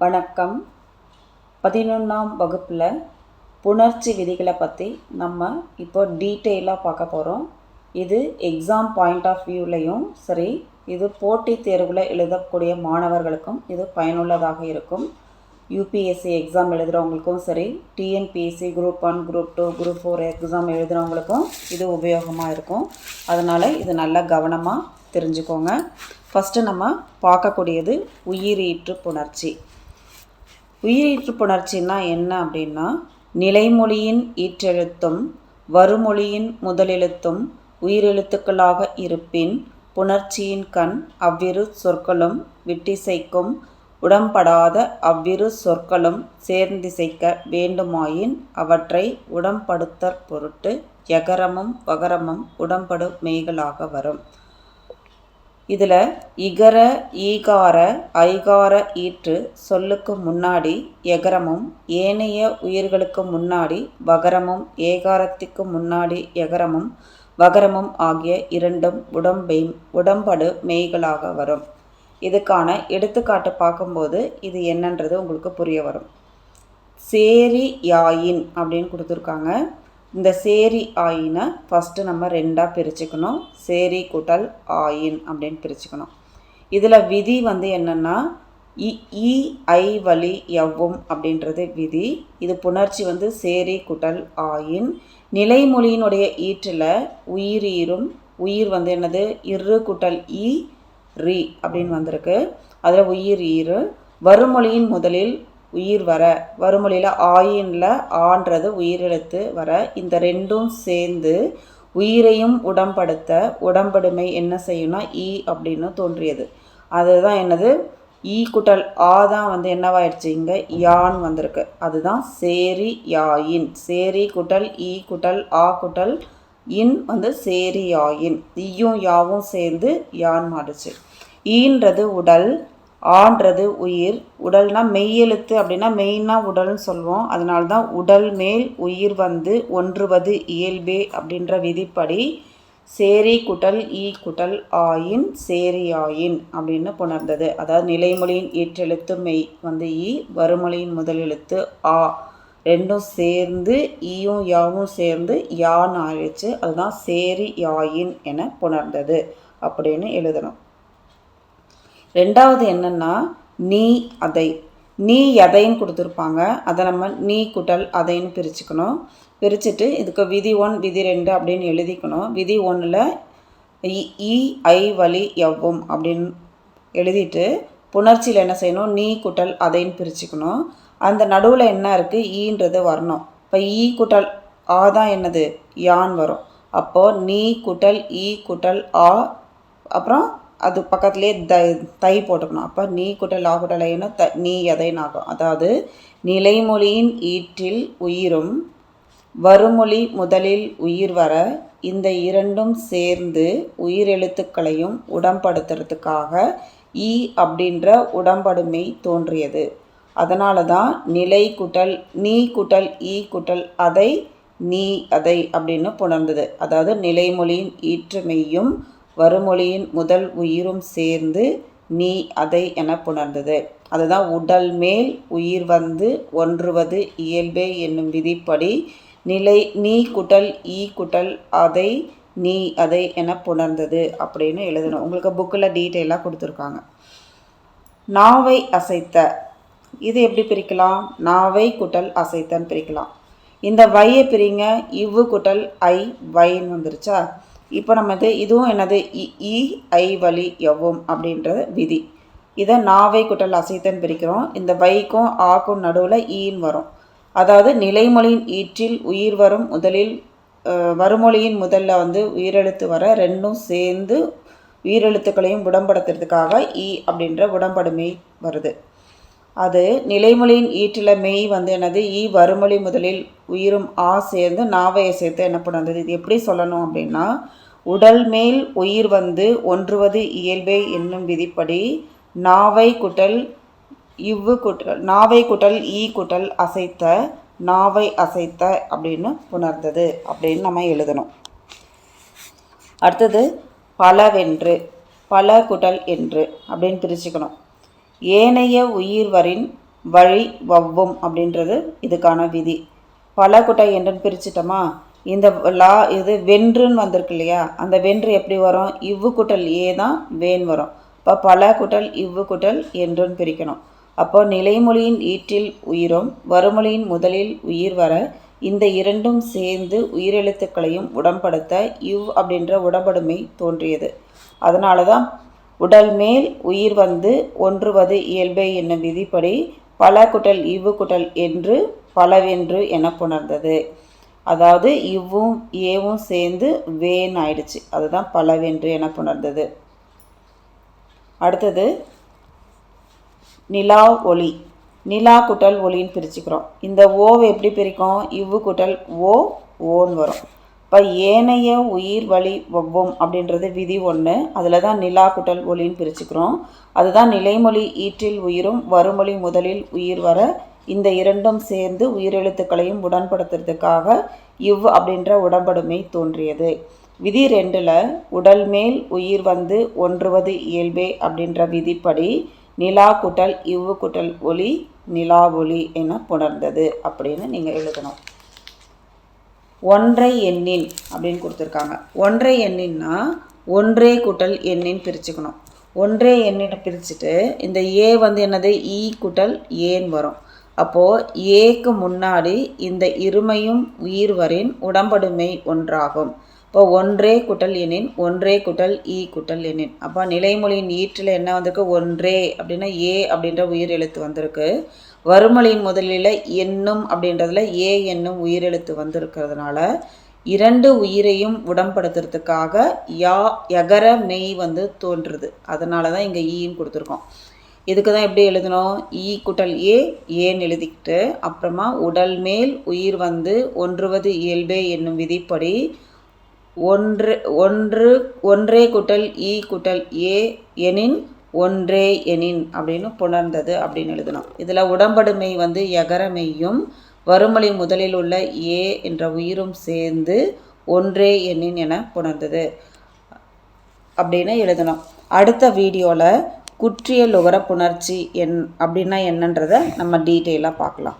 வணக்கம். பதினொன்றாம் வகுப்பில் புணர்ச்சி விதிகளை பற்றி நம்ம இப்போ டீட்டெயிலாக பார்க்க போகிறோம் இது எக்ஸாம் பாயிண்ட் ஆஃப் வியூலையும் சரி இது போட்டித் தேர்வில் எழுதக்கூடிய மாணவர்களுக்கும் இது பயனுள்ளதாக இருக்கும். யூபிஎஸ்சி எக்ஸாம் எழுதுகிறவங்களுக்கும் சரி TNPSC group one group two group four exam எழுதுகிறவங்களுக்கும் இது உபயோகமாக இருக்கும். அதனால் இது நல்லா கவனமாக தெரிஞ்சுக்கோங்க. ஃபஸ்ட்டு நம்ம பார்க்கக்கூடியது உயிரீற்று புணர்ச்சி. உயிரீற்று புணர்ச்சின்னா என்ன அப்படின்னா நிலைமொழியின் ஈற்றெழுத்தும் வருமொழியின் முதலெழுத்தும் உயிரெழுத்துக்களாக இருப்பின் புணர்ச்சியின் கண் அவ்விரு சொற்களும் விட்டிசைக்கும் உடம்படாத அவ்விரு சொற்களும் சேர்ந்திசைக்க வேண்டுமாயின் அவற்றை உடம்படுத்தற் பொருட்டு யகரமும் வகரமும் உடம்படு மெய்களாக வரும். இதில் இகர ஈகார ஐகார ஈற்று சொல்லுக்கு முன்னாடி எகரமும் ஏனைய உயிர்களுக்கு முன்னாடி வகரமும் ஏகாரத்துக்கு முன்னாடி எகரமும் வகரமும் ஆகிய இரண்டும் உடம்பை உடம்படு மெய்களாக வரும். இதுக்கான எடுத்துக்காட்டு பார்க்கும்போது இது என்னன்றது உங்களுக்கு புரிய வரும். சேரி யாயின் அப்படின்னு கொடுத்துருக்காங்க. இந்த சேரி ஆயினை ஃபஸ்ட்டு நம்ம ரெண்டாக பிரிச்சுக்கணும். சேரி குட்டல் ஆயின் அப்படின்னு பிரிச்சுக்கணும். இதில் விதி வந்து என்னென்னா இ ஈ ஐ வழி எவ்வும் அப்படின்றது விதி. இது புணர்ச்சி வந்து சேரி குட்டல் ஆயின். நிலைமொழியினுடைய ஈற்றில் உயிரீரும். உயிர் வந்து என்னது? இரு குட்டல் ஈ ரி அப்படின்னு வந்திருக்கு. அதில் உயிர் ஈரு வருமொழியின் முதலில் உயிர் வர வருமொழியில் ஆயினில் ஆன்றது உயிரெழுத்து வர இந்த ரெண்டும் சேர்ந்து உயிரையும் உடம்படுத்த உடம்படுமை என்ன செய்யும்னா ஈ அப்படின்னு தோன்றியது. அதுதான் என்னது? ஈ குட்டல் ஆ தான் வந்து என்னவாயிடுச்சு? இங்கே யான் வந்திருக்கு. அதுதான் சேரி யாயின். சேரி குட்டல் ஈ குட்டல் ஆ குட்டல் இன் வந்து சேரி யாயின். ஈயும் யாவும் சேர்ந்து யான் மாடுச்சு ஈன்றது உடல் ஆன்றது உயிர் உடல்னா மெய்யெழுத்து அப்படின்னா மெயின்னா உடல்னு சொல்லுவோம். அதனால தான் உடல் மேல் உயிர் வந்து ஒன்றுவது இயல்பே அப்படின்ற விதிப்படி சேரி குட்டல் ஈ குட்டல் ஆயின் சேரி ஆயின் அப்படின்னு புணர்ந்தது. அதாவது நிலைமொழியின் ஈற்றெழுத்து மெய் வந்து ஈ வருமொழியின் முதல் எழுத்து ஆ. ரெண்டும் சேர்ந்து ஈயும் யாவும் சேர்ந்து யான் ஆயிடுச்சு. அதுதான் சேரி யாயின் என புணர்ந்தது அப்படின்னு எழுதணும். ரெண்டாவது என்னென்னா நீ அதை நீ எதைன்னு கொடுத்துருப்பாங்க. அதை நம்ம நீ குட்டல் அதைன்னு பிரிச்சுக்கணும். பிரிச்சுட்டு இதுக்கு விதி ஒன் விதி ரெண்டு அப்படின்னு எழுதிக்கணும். விதி ஒன்றில் இ ஐ வழி எவ்வும் அப்படின்னு எழுதிட்டு புணர்ச்சியில் என்ன செய்யணும்? நீ குட்டல் அதைன்னு பிரிச்சுக்கணும். அந்த நடுவில் என்ன இருக்குது ஈன்றது வரணும். இப்போ ஈ குட்டல் ஆ தான் என்னது? யான் வரும். அப்போது நீ குட்டல் ஈ குட்டல் ஆ அப்புறம் அது பக்கத்துலேயே த தை போட்டுக்கணும். அப்போ நீ குட்டல் லா குட்டலைன்னு த நீ எதைன்னு ஆகும். அதாவது நிலைமொழியின் ஈற்றில் உயிரும் வருமொழி முதலில் உயிர் வர இந்த இரண்டும் சேர்ந்து உயிரெழுத்துக்களையும் உடம்படுத்துறதுக்காக ஈ அப்படின்ற உடம்படுமை தோன்றியது. அதனால தான் நிலை குட்டல் நீ குட்டல் ஈ குட்டல் அதை நீ அதை அப்படின்னு புணர்ந்தது. அதாவது நிலைமொழியின் ஈற்றுமையும் வருமொழியின் முதல் உயிரும் சேர்ந்து நீ அதை என புணர்ந்தது. அதுதான் உடல் மேல் உயிர் வந்து ஒன்றுவது இயல்பே என்னும் விதிப்படி நிலை நீ குட்டல் ஈ குட்டல் அதை நீ அதை என புணர்ந்தது அப்படின்னு எழுதணும். உங்களுக்கு புக்கில் டீட்டெயிலாக கொடுத்துருக்காங்க. நாவை அசைத்த. இது எப்படி பிரிக்கலாம்? நாவை குட்டல் அசைத்தன்னு பிரிக்கலாம். இந்த வையை பிரிங்க. இவ்வு குட்டல் ஐ வைன்னு வந்துருச்சா? இப்போ நம்ம இது இதுவும் என்னது இ ஐ வழி எவ்வும் அப்படின்றது விதி. இதை நாவை குட்டல் அசைத்தன் பிரிக்கிறோம். இந்த வைக்கும் ஆக்கும் நடுவில் ஈன்னு வரும். அதாவது நிலைமொழியின் ஈற்றில் உயிர் வரும் முதலில் வருமொழியின் முதல்ல வந்து உயிரெழுத்து வர ரெண்டும் சேர்ந்து உயிரெழுத்துக்களையும் உடம்படுத்துறதுக்காக ஈ அப்படின்ற உடம்படுமை வருது. அது நிலைமொழியின் ஈற்றில மெய் வந்து என்னது? ஈ வருமொழி முதலில் உயிரும் ஆ சேர்ந்து நாவையை சேர்த்து என்ன பண்ணுறது இது எப்படி சொல்லணும் அப்படின்னா உடல் மேல் உயிர் வந்து ஒன்றுவது இயல்பே என்னும் விதிப்படி நாவை குட்டல் இவ்வு குட்டல் நாவை குட்டல் ஈ குட்டல் அசைத்த நாவை அசைத்த அப்படின்னு புணர்ந்தது அப்படின்னு நம்ம எழுதணும். அடுத்தது பலவென்று பல குட்டல் என்று அப்படின்னு பிரிச்சுக்கணும். ஏனைய உயிர்வரின் வழி வவ்வும் அப்படின்றது இதுக்கான விதி. பல குட்டை என்றுன்னு பிரிச்சிட்டோமா? இந்த லா இது வென்றுன்னு வந்திருக்கு இல்லையா? அந்த வென்று எப்படி வரும்? இவ்வு குட்டல் ஏ தான் வேன் வரும். இப்போ பல குட்டல் இவ்வு குட்டல் என்றுன்னு பிரிக்கணும். அப்போ நிலைமொழியின் ஈற்றில் உயிரும் வறுமொழியின் முதலில் உயிர் வர இந்த இரண்டும் சேர்ந்து உயிரெழுத்துக்களையும் உடம்படுத்த இவ் அப்படின்ற உடம்படுமை தோன்றியது. அதனால தான் உடல் மேல் உயிர் வந்து ஒன்றுவது இயல்பே என்னும் விதிப்படி பல குட்டல் இவ்வு குட்டல் என்று பலவென்று என புணர்ந்தது. அதாவது இவ்வும் ஏவும் சேர்ந்து வேன் ஆயிடுச்சு. அதுதான் பலவென்று என புணர்ந்தது. அடுத்தது நிலா ஒளி. நிலா குட்டல் ஒளின்னு பிரிச்சுக்கிறோம். இந்த ஓவை எப்படி பிரிக்கும்? இவ்வு குட்டல் ஓ ஓன்னு வரும். இப்போ ஏனைய உயிர் வழி ஒவ்வும் அப்படின்றது விதி ஒன்று அதில் தான் நிலா குட்டல் ஒளின்னு பிரிச்சுக்கிறோம். அதுதான் நிலைமொழி ஈற்றில் உயிரும் வறுமொழி முதலில் உயிர் வர இந்த இரண்டும் சேர்ந்து உயிரெழுத்துக்களையும் உடன்படுத்துறதுக்காக இவ் அப்படின்ற உடம்படுமை தோன்றியது. விதி ரெண்டில் உடல் மேல் உயிர் வந்து ஒன்றுவது இயல்பே அப்படின்ற விதிப்படி நிலா குட்டல் இவ்வு குட்டல் ஒளி நிலா ஒளி என புணர்ந்தது அப்படின்னு நீங்கள் எழுதணும். ஒன்றை எண்ணின் அப்படின்னு கொடுத்துருக்காங்க. ஒன்றை எண்ணின்னா ஒன்றே குட்டல் எண்ணின் பிரிச்சுக்கணும். ஒன்றே எண்ணின் பிரிச்சுட்டு இந்த ஏ வந்து என்னது? E ஈ குட்டல் ஏன் வரும். அப்போது ஏக்கு முன்னாடி இந்த இருமையும் உயிர்வரின் உடம்படுமை ஒன்றாகும். இப்போ ஒன்றே குட்டல் எனின் ஒன்றே குட்டல் ஈ குட்டல் எண்ணின் அப்போ நிலைமொழியின் ஈற்றில் என்ன வந்திருக்கு? ஒன்றே அப்படின்னா ஏ அப்படின்ற உயிர் எழுத்து வந்திருக்கு. வறுமொழியின் முதலில் என்னும் அப்படின்றதுல ஏ என்னும் உயிர் எழுத்து வந்திருக்கிறதுனால இரண்டு உயிரையும் உடம்படுத்துறதுக்காக யா எகர மெய் வந்து தோன்றுறது அதனால தான் இங்கே ஈன்னு கொடுத்துருக்கோம். இதுக்கு தான் எப்படி எழுதணும்? ஈ குட்டல் ஏ ஏன்னு எழுதிக்கிட்டு அப்புறமா உடல் மேல் உயிர் வந்து ஒன்றுவது இயல்பே என்னும் விதிப்படி ஒன்று ஒன்று ஒன்றே குட்டல் இ குட்டல் ஏ எனின் ஒன்றே எனின் அப்படின்னு புணர்ந்தது அப்படின்னு எழுதணும். இதில் உடம்படுமை வந்து எகரமையும் வறுமொழி முதலில் உள்ள ஏ என்ற உயிரும் சேர்ந்து ஒன்றே எண்ணின் என புணர்ந்தது அப்படின்னு எழுதணும். அடுத்த வீடியோவில் குற்றியல் உகர புணர்ச்சி என் அப்படின்னா என்னன்றதை நம்ம டீட்டெயிலாக பார்க்கலாம்.